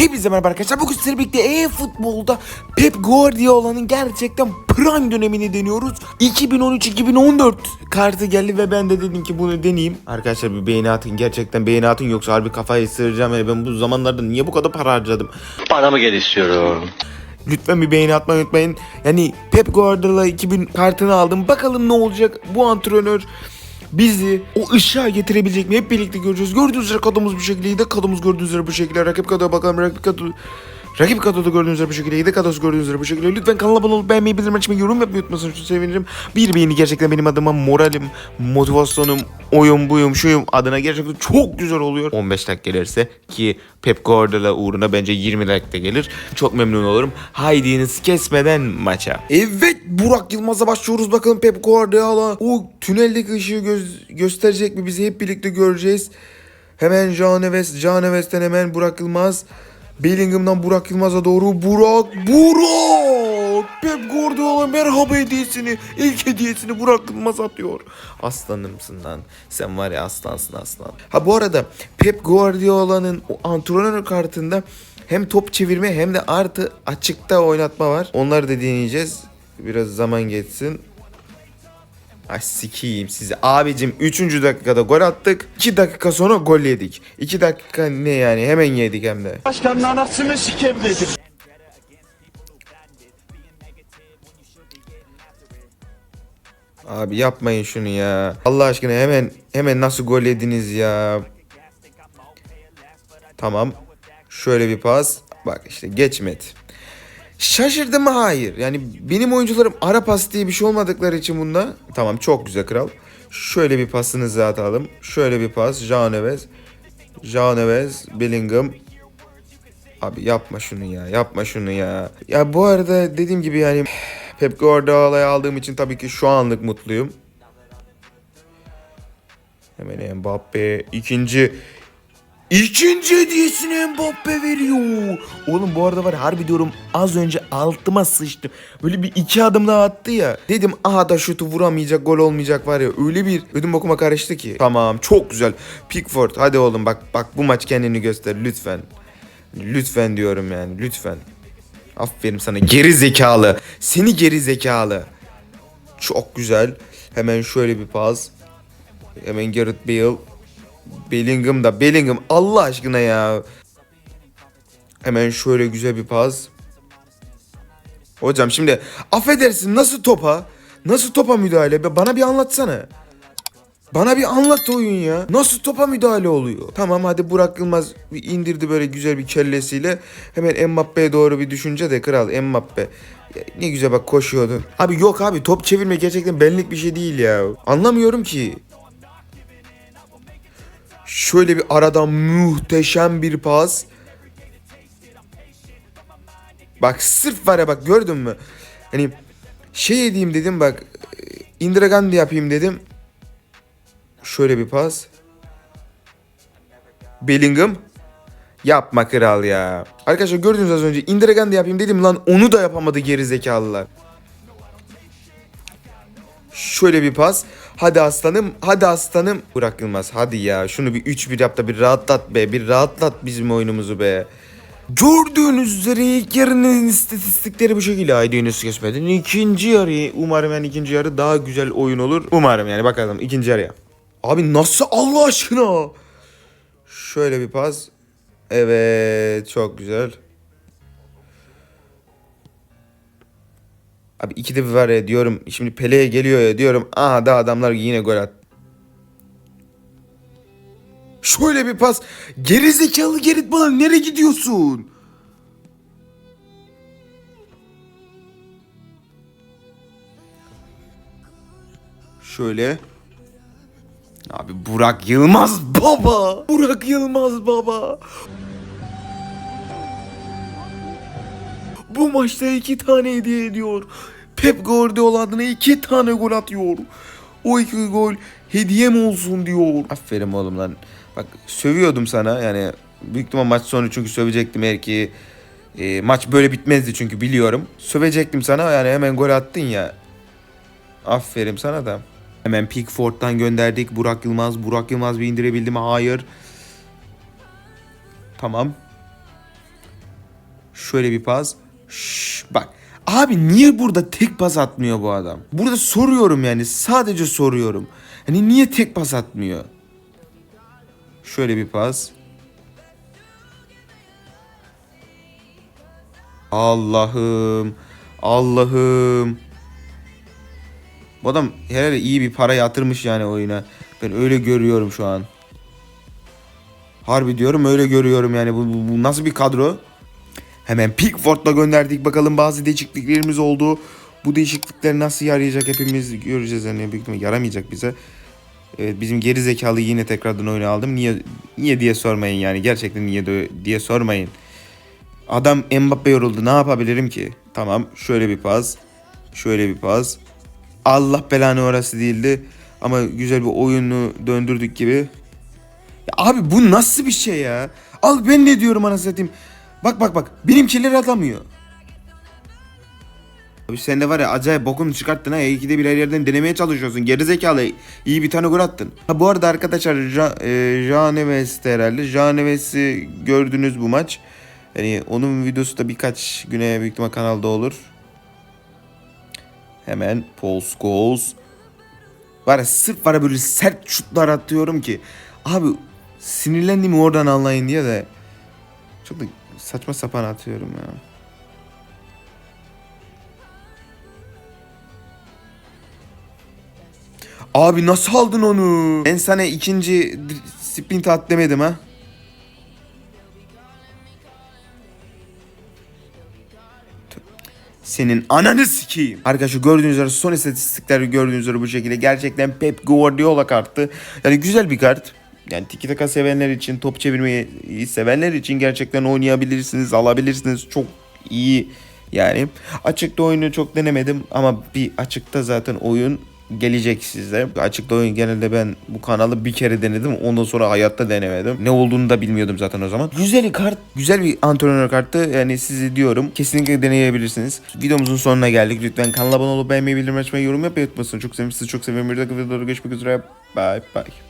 Hepinize merhaba arkadaşlar. Bugün sizlerle birlikte e-futbolda Pep Guardiola'nın gerçekten prime dönemini deniyoruz. 2013-2014 kartı geldi ve ben de dedim ki bunu deneyeyim. Arkadaşlar bir beğeni atın. Gerçekten beğeni atın yoksa harbi kafayı ısıracağım. Yani ben bu zamanlarda niye bu kadar para harcadım? Paramı gel istiyorum. Lütfen bir beğeni atmayı unutmayın. Yani Pep Guardiola 2000 kartını aldım. Bakalım ne olacak bu antrenör bizi o ışığa getirebilecek mi? Hep birlikte göreceğiz. Gördüğünüz üzere kadımız bu şekilde, kadımız gördüğünüz üzere bu şekilde. Rakip kadroya bakalım. Rakip kadro... Rakip kadroda gördüğünüz üzere bu şekilde. Yedek kadrosu gördüğünüz üzere bu şekilde. Lütfen kanala abone olup beğenmeyi, bildirim açmayı, yorum yapmayı unutmasın. Çok sevinirim. Bir beğeni gerçekten benim adıma moralim, motivasyonum, oyun buyum, şuyum adına gerçekten çok güzel oluyor. 15 dakika gelirse ki Pep Guardiola uğruna bence 20 dakika gelir. Çok memnun olurum. Haydi'niz kesmeden maça. Evet Burak Yılmaz'a başlıyoruz. Bakalım Pep Guardiola o tüneldeki ışığı göz- gösterecek mi bizi hep birlikte göreceğiz. Hemen Jean Neves, Jean Neves'ten hemen Burak Yılmaz. Bellingham'dan Burak Yılmaz'a doğru Burak, Burak! Pep Guardiola merhaba hediyesini, ilk hediyesini Burak Yılmaz atıyor. Aslanımsın lan. Sen var ya aslansın aslan. Ha bu arada Pep Guardiola'nın o antrenör kartında hem top çevirme hem de artı açıkta oynatma var. Onları da deneyeceğiz. Biraz zaman geçsin. Ay sikiyim sizi. Abicim 3. dakikada gol attık. 2 dakika sonra gol yedik. 2 dakika ne yani hemen yedik hem de. Başkanın anasını sikebilirdim. Abi yapmayın şunu ya. Allah aşkına hemen hemen nasıl gol yediniz ya. Tamam. Şöyle bir pas. Bak işte geçmedi. Şaşırdım mı? Hayır. Yani benim oyuncularım ara pas diye bir şey olmadıkları için bunda. Tamam çok güzel kral. Şöyle bir pasınızı atalım. Şöyle bir pas. Jean Neves. Jean Neves. Bellingham. Abi yapma şunu ya. Yapma şunu ya. Ya bu arada dediğim gibi yani Pep Guardiola'yı aldığım için tabii ki şu anlık mutluyum. Hemen Mbappe ikinci İkinci hediyesini Mbappe veriyor. Oğlum bu arada var harbi diyorum az önce altıma sıçtım. Böyle bir iki adım daha attı ya. Dedim aha da şutu vuramayacak gol olmayacak var ya. Öyle bir ödüm okuma karıştı ki. Tamam çok güzel. Pickford hadi oğlum bak bak bu maç kendini göster lütfen. Lütfen diyorum yani lütfen. Aferin sana geri zekalı. Seni geri zekalı. Çok güzel. Hemen şöyle bir pas. Hemen Gareth Bale. Bellingham da Bellingham Allah aşkına ya. Hemen şöyle güzel bir pas. Hocam şimdi affedersin nasıl topa? Nasıl topa müdahale? Bana bir anlatsana. Bana bir anlat oyun ya. Nasıl topa müdahale oluyor? Tamam hadi Burak Yılmaz indirdi böyle güzel bir kellesiyle. Hemen Mbappe'ye doğru bir düşünce de kral Mbappe. Ne güzel bak koşuyordu. Abi yok abi top çevirme gerçekten benlik bir şey değil ya. Anlamıyorum ki. Şöyle bir aradan muhteşem bir pas. Bak sırf var ya bak gördün mü? Hani şey edeyim dedim bak. Indira Gandhi yapayım dedim. Şöyle bir pas. Bellingham. Yapma kral ya. Arkadaşlar gördünüz az önce Indira Gandhi yapayım dedim lan onu da yapamadı geri zekalılar. Şöyle bir pas. Hadi aslanım, hadi aslanım. Burak Yılmaz hadi ya. Şunu bir 3-1 yap da bir rahatlat be. Bir rahatlat bizim oyunumuzu be. Gördüğünüz üzere ilk yarının istatistikleri bu şekilde. Haydi Yunus geçmeden. İkinci yarı umarım yani ikinci yarı daha güzel oyun olur. Umarım yani bakalım ikinci yarıya. Abi nasıl Allah aşkına? Şöyle bir pas. Evet çok güzel. Abi ikide bir var ya diyorum. Şimdi Pele'ye geliyor ya diyorum. Aha da adamlar yine gol at. Şöyle bir pas. Geri zekalı Gerrit bana nereye gidiyorsun? Şöyle. Abi Burak Yılmaz baba. Burak Yılmaz baba. Bu maçta iki tane hediye ediyor. Pep Guardiola adına iki tane gol atıyor. O iki gol hediyem olsun diyor. Aferin oğlum lan. Bak sövüyordum sana yani büyük ihtimal maç sonu çünkü sövecektim eğer ki e, maç böyle bitmezdi çünkü biliyorum. Sövecektim sana yani hemen gol attın ya. Aferin sana da. Hemen Pickford'dan gönderdik. Burak Yılmaz. Burak Yılmaz bir indirebildi mi? Hayır. Tamam. Şöyle bir pas. Şşş, bak. Abi niye burada tek pas atmıyor bu adam? Burada soruyorum yani. Sadece soruyorum. Hani niye tek pas atmıyor? Şöyle bir pas. Allah'ım. Allah'ım. Bu adam herhalde iyi bir para yatırmış yani oyuna. Ben öyle görüyorum şu an. Harbi diyorum öyle görüyorum yani. Bu, bu- bu nasıl bir kadro? Hemen Pickford'la gönderdik. Bakalım bazı değişikliklerimiz oldu. Bu değişiklikler nasıl yarayacak hepimiz göreceğiz. Yani büyük ihtimalle yaramayacak bize. Evet, bizim geri zekalı yine tekrardan oyuna aldım. Niye niye diye sormayın yani. Gerçekten niye diye sormayın. Adam Mbappe yoruldu. Ne yapabilirim ki? Tamam şöyle bir pas. Şöyle bir pas. Allah belanı orası değildi. Ama güzel bir oyunu döndürdük gibi. Ya abi bu nasıl bir şey ya? Al ben ne diyorum anasını satayım. Bak bak bak. Benimkiler atamıyor. Abi sen de var ya acayip bokunu çıkarttın ha. İkide bir her yerden denemeye çalışıyorsun. Gerizekalı. İyi bir tane gol attın. Ha bu arada arkadaşlar Ja, e, herhalde. Jean Neves'i gördünüz bu maç. Yani onun videosu da birkaç güne büyük ihtimal kanalda olur. Hemen Paul Scholes. Var ya sırf var ya böyle sert şutlar atıyorum ki. Abi sinirlendiğimi oradan anlayın diye de. Çok da saçma sapan atıyorum ya. Abi nasıl aldın onu? Ben sana ikinci sprint at demedim ha. Senin ananı sikeyim. Arkadaşlar gördüğünüz üzere son istatistikleri gördüğünüz üzere bu şekilde. Gerçekten Pep Guardiola kartı. Yani güzel bir kart. Yani tiki taka sevenler için, top çevirmeyi sevenler için gerçekten oynayabilirsiniz, alabilirsiniz. Çok iyi yani. Açıkta oyunu çok denemedim ama bir açıkta zaten oyun gelecek size. Açıkta oyun genelde ben bu kanalı bir kere denedim. Ondan sonra hayatta denemedim. Ne olduğunu da bilmiyordum zaten o zaman. Güzel bir kart. Güzel bir antrenör kartı. Yani sizi diyorum. Kesinlikle deneyebilirsiniz. Videomuzun sonuna geldik. Lütfen kanala abone olup beğenmeyi, bildirim açmayı, yorum yapmayı unutmasın. Çok seviyorum sizi. Çok seviyorum. Bir dakika videoda görüşmek üzere. Bye bye.